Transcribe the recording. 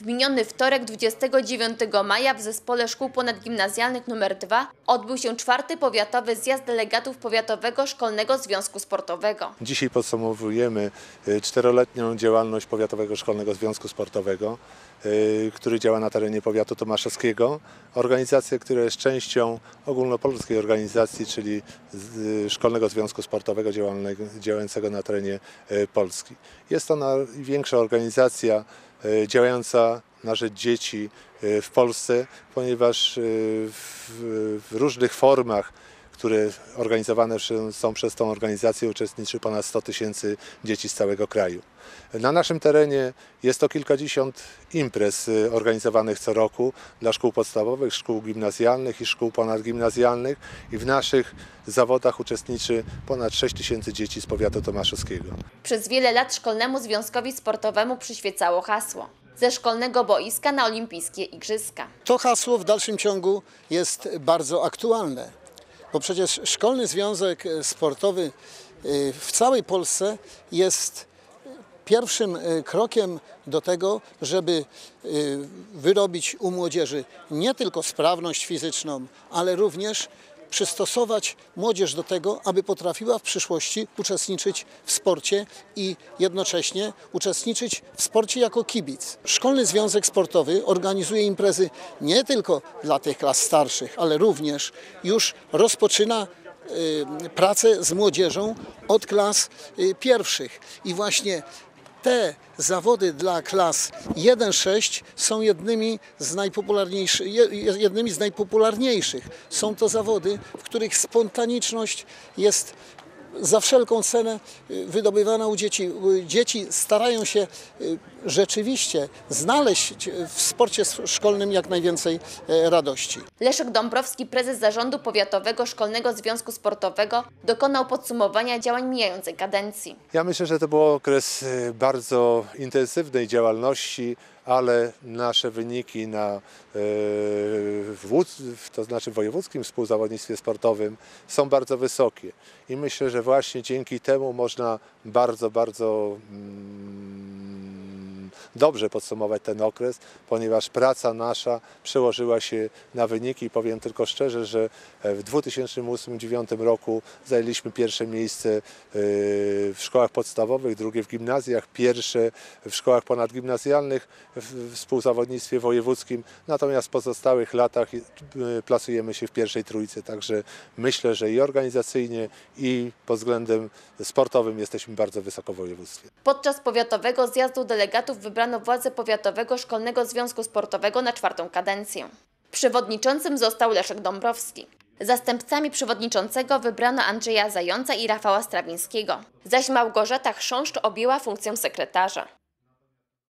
W miniony wtorek 29 maja w Zespole Szkół Ponadgimnazjalnych nr 2 odbył się czwarty powiatowy zjazd delegatów Powiatowego Szkolnego Związku Sportowego. Dzisiaj podsumowujemy y, czteroletnią działalność Powiatowego Szkolnego Związku Sportowego, y, który działa na terenie powiatu tomaszowskiego. Organizację, która jest częścią ogólnopolskiej organizacji, czyli y, Szkolnego Związku Sportowego działającego na terenie Polski. Jest to największa organizacja działająca na rzecz dzieci y, w Polsce, ponieważ w, w różnych formach które organizowane są przez tą organizację, uczestniczy ponad 100 tysięcy dzieci z całego kraju. Na naszym terenie jest to kilkadziesiąt imprez y, organizowanych co roku dla szkół podstawowych, szkół gimnazjalnych i szkół ponadgimnazjalnych i w naszych zawodach uczestniczy ponad 6 tysięcy dzieci z powiatu tomaszowskiego. Przez wiele lat Szkolnemu Związkowi Sportowemu przyświecało hasło ze szkolnego boiska na olimpijskie igrzyska. To hasło w dalszym ciągu jest bardzo aktualne, bo przecież Szkolny Związek Sportowy y, w całej Polsce jest pierwszym y, krokiem do tego, żeby wyrobić u młodzieży nie tylko sprawność fizyczną, ale również przystosować młodzież do tego, aby potrafiła w przyszłości uczestniczyć w sporcie i jednocześnie uczestniczyć w sporcie jako kibic. Szkolny Związek Sportowy organizuje imprezy nie tylko dla tych klas starszych, ale również już rozpoczyna y, pracę z młodzieżą od klas y, pierwszych. I właśnie te zawody dla klas 1-6 są jednymi z, najpopularniejszych, je- jednymi z najpopularniejszych. Są to zawody, w których spontaniczność jest za wszelką cenę y, wydobywana u dzieci. Y, Dzieci starają się y, rzeczywiście znaleźć w sporcie szkolnym jak najwięcej e, radości. Leszek Dąbrowski, prezes zarządu Powiatowego Szkolnego Związku Sportowego, dokonał podsumowania działań mijającej kadencji. Ja myślę, że to był okres bardzo intensywnej działalności, ale nasze wyniki na, wódz- w- to znaczy w wojewódzkim współzawodnictwie sportowym są bardzo wysokie. I myślę, że właśnie dzięki temu można bardzo, bardzo mm, dobrze podsumować ten okres, ponieważ praca nasza przełożyła się na wyniki. Powiem tylko szczerze, że w 2008-2009 roku zajęliśmy pierwsze miejsce y, w szkołach podstawowych, drugie w gimnazjach, pierwsze w szkołach ponadgimnazjalnych w współzawodnictwie wojewódzkim. Natomiast w pozostałych latach y, plasujemy się w pierwszej trójce. Także myślę, że i organizacyjnie, i pod względem sportowym jesteśmy bardzo wysoko w województwie. Podczas powiatowego zjazdu delegatów wybrano władze Powiatowego Szkolnego Związku Sportowego na czwartą kadencję. Przewodniczącym został Leszek Dąbrowski. Zastępcami przewodniczącego wybrano Andrzeja Zająca i Rafała Strawińskiego, zaś Małgorzata Chrząszcz objęła funkcję sekretarza.